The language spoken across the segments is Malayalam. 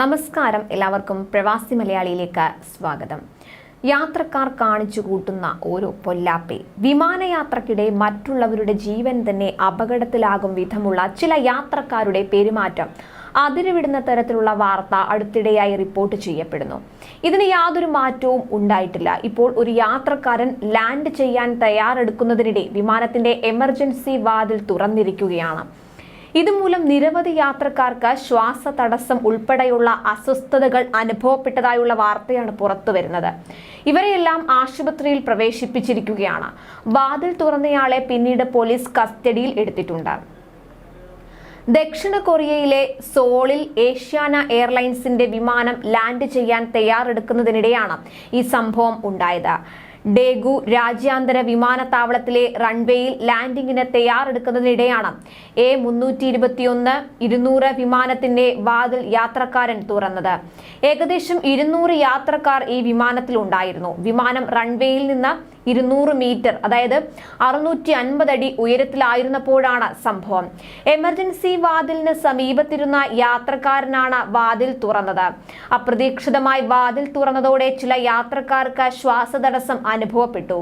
നമസ്കാരം എല്ലാവർക്കും പ്രവാസി മലയാളിയിലേക്ക് സ്വാഗതം. യാത്രക്കാർ കാണിച്ചു കൂട്ടുന്ന ഓരോ പൊല്ലാപ്പി വിമാനയാത്രക്കിടെ മറ്റുള്ളവരുടെ ജീവൻ തന്നെ അപകടത്തിലാകും വിധമുള്ള ചില യാത്രക്കാരുടെ പെരുമാറ്റം അതിരുവിടുന്ന തരത്തിലുള്ള വാർത്ത അടുത്തിടെയായി റിപ്പോർട്ട് ചെയ്യപ്പെടുന്നു. ഇതിന് യാതൊരു മാറ്റവും ഉണ്ടായിട്ടില്ല. ഇപ്പോൾ ഒരു യാത്രക്കാരൻ ലാൻഡ് ചെയ്യാൻ തയ്യാറെടുക്കുന്നതിനിടെ വിമാനത്തിന്റെ എമർജൻസി വാതിൽ തുറന്നിരിക്കുകയാണ്. ഇതുമൂലം നിരവധി യാത്രക്കാർക്ക് ശ്വാസ തടസ്സം ഉൾപ്പെടെയുള്ള അസ്വസ്ഥതകൾ അനുഭവപ്പെട്ടതായുള്ള വാർത്തയാണ് പുറത്തു വരുന്നത് ഇവരെയെല്ലാം ആശുപത്രിയിൽ പ്രവേശിപ്പിച്ചിരിക്കുകയാണ്. വാതിൽ തുറന്നയാളെ പിന്നീട് പോലീസ് കസ്റ്റഡിയിൽ എടുത്തിട്ടുണ്ട്. ദക്ഷിണ കൊറിയയിലെ സോളിൽ ഏഷ്യാന എയർലൈൻസിന്റെ വിമാനം ലാൻഡ് ചെയ്യാൻ തയ്യാറെടുക്കുന്നതിനിടെയാണ് ഈ സംഭവം ഉണ്ടായത്. ഡേഗു രാജ്യാന്തര വിമാനത്താവളത്തിലെ റൺവേയിൽ ലാൻഡിങ്ങിന് തയ്യാറെടുക്കുന്നതിനിടെയാണ് എ മുന്നൂറ്റി ഇരുപത്തിയൊന്ന് ഇരുന്നൂറ് വിമാനത്തിന്റെ വാതിൽ യാത്രക്കാരൻ തുറന്നത്. ഏകദേശം ഇരുന്നൂറ് യാത്രക്കാർ ഈ വിമാനത്തിലുണ്ടായിരുന്നു. വിമാനം റൺവേയിൽ നിന്ന് ഇരുന്നൂറ് മീറ്റർ അതായത് അറുന്നൂറ്റി അൻപത് അടി ഉയരത്തിലായിരുന്നപ്പോഴാണ് സംഭവം. എമർജൻസി വാതിലിന് സമീപത്തിരുന്ന യാത്രക്കാരനാണ് വാതിൽ തുറന്നത്. അപ്രതീക്ഷിതമായി വാതിൽ തുറന്നതോടെ ചില യാത്രക്കാർക്ക് ശ്വാസതടസ്സം അനുഭവപ്പെട്ടു.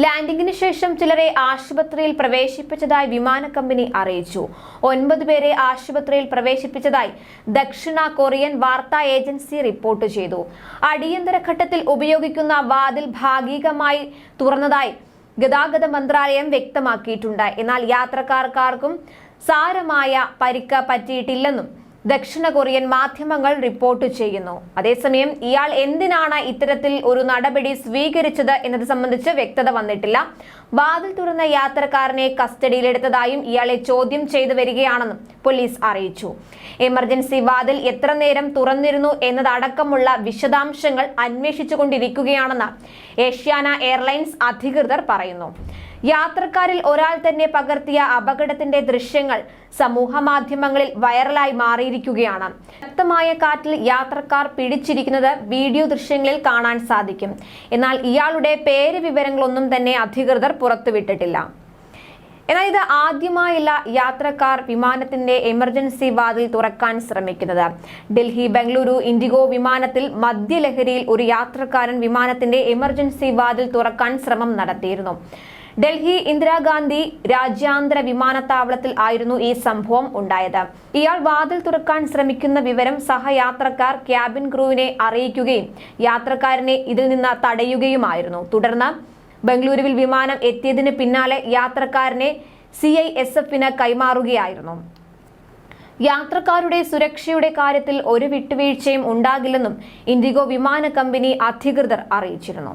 ലാൻഡിംഗിന് ശേഷം ചിലരെ ആശുപത്രിയിൽ പ്രവേശിപ്പിച്ചതായി വിമാന കമ്പനി അറിയിച്ചു. ഒൻപത് പേരെ ആശുപത്രിയിൽ പ്രവേശിപ്പിച്ചതായി ദക്ഷിണ കൊറിയൻ വാർത്താ ഏജൻസി റിപ്പോർട്ട് ചെയ്തു. അടിയന്തര ഘട്ടത്തിൽ ഉപയോഗിക്കുന്ന വാതിൽ ഭാഗികമായി തുറന്നതായി ഗതാഗത മന്ത്രാലയം വ്യക്തമാക്കിയിട്ടുണ്ട്. എന്നാൽ യാത്രക്കാർക്കാർക്കും സാരമായ പരിക്ക് പറ്റിയിട്ടില്ലെന്നും ദക്ഷിണ കൊറിയൻ മാധ്യമങ്ങൾ റിപ്പോർട്ട് ചെയ്യുന്നു. അതേസമയം ഇയാൾ എന്തിനാണ് ഇത്തരത്തിൽ ഒരു നടപടി സ്വീകരിച്ചത് എന്നത് സംബന്ധിച്ച് വ്യക്തത വന്നിട്ടില്ല. വാതിൽ തുറന്ന യാത്രക്കാരനെ കസ്റ്റഡിയിലെടുത്തതായും ഇയാളെ ചോദ്യം ചെയ്തു വരികയാണെന്നും പോലീസ് അറിയിച്ചു. എമർജൻസി വാതിൽ എത്ര നേരം തുറന്നിരുന്നു എന്നതടക്കമുള്ള വിശദാംശങ്ങൾ അന്വേഷിച്ചുകൊണ്ടിരിക്കുകയാണെന്ന് ഏഷ്യാന എയർലൈൻസ് അധികൃതർ പറയുന്നു. യാത്രക്കാരിൽ ഒരാൾ തന്നെ പകർത്തിയ അപകടത്തിന്റെ ദൃശ്യങ്ങൾ സമൂഹ മാധ്യമങ്ങളിൽ വൈറലായി മാറിയിരിക്കുകയാണ്. ശക്തമായ കാറ്റിൽ യാത്രക്കാർ പിടിച്ചിരിക്കുന്നത് വീഡിയോ ദൃശ്യങ്ങളിൽ കാണാൻ സാധിക്കും. എന്നാൽ ഇയാളുടെ പേര് വിവരങ്ങളൊന്നും തന്നെ അധികൃതർ പുറത്തുവിട്ടിട്ടില്ല. എന്നാൽ ഇത് ആദ്യമായില്ല യാത്രക്കാർ വിമാനത്തിന്റെ എമർജൻസി വാതിൽ തുറക്കാൻ ശ്രമിക്കുന്നത്. ഡൽഹി ബംഗളൂരു ഇൻഡിഗോ വിമാനത്തിൽ മദ്യലഹരിയിൽ ഒരു യാത്രക്കാരൻ വിമാനത്തിന്റെ എമർജൻസി വാതിൽ തുറക്കാൻ ശ്രമം നടത്തിയിരുന്നു. ഡൽഹി ഇന്ദിരാഗാന്ധി രാജ്യാന്തര വിമാനത്താവളത്തിൽ ആയിരുന്നു ഈ സംഭവം ഉണ്ടായത്. ഇയാൾ വാതിൽ തുറക്കാൻ ശ്രമിക്കുന്ന വിവരം സഹയാത്രക്കാർ ക്യാബിൻ ക്രൂവിനെ അറിയിക്കുകയും യാത്രക്കാരനെ ഇതിൽ നിന്ന് തടയുകയുമായിരുന്നു. തുടർന്ന് ബംഗളൂരുവിൽ വിമാനം എത്തിയതിന് പിന്നാലെ യാത്രക്കാരനെ സി ഐ എസ് എഫിന് കൈമാറുകയായിരുന്നു. യാത്രക്കാരുടെ സുരക്ഷയുടെ കാര്യത്തിൽ ഒരു വിട്ടുവീഴ്ചയും ഉണ്ടാകില്ലെന്നും ഇൻഡിഗോ വിമാന കമ്പനി അധികൃതർ അറിയിച്ചിരുന്നു.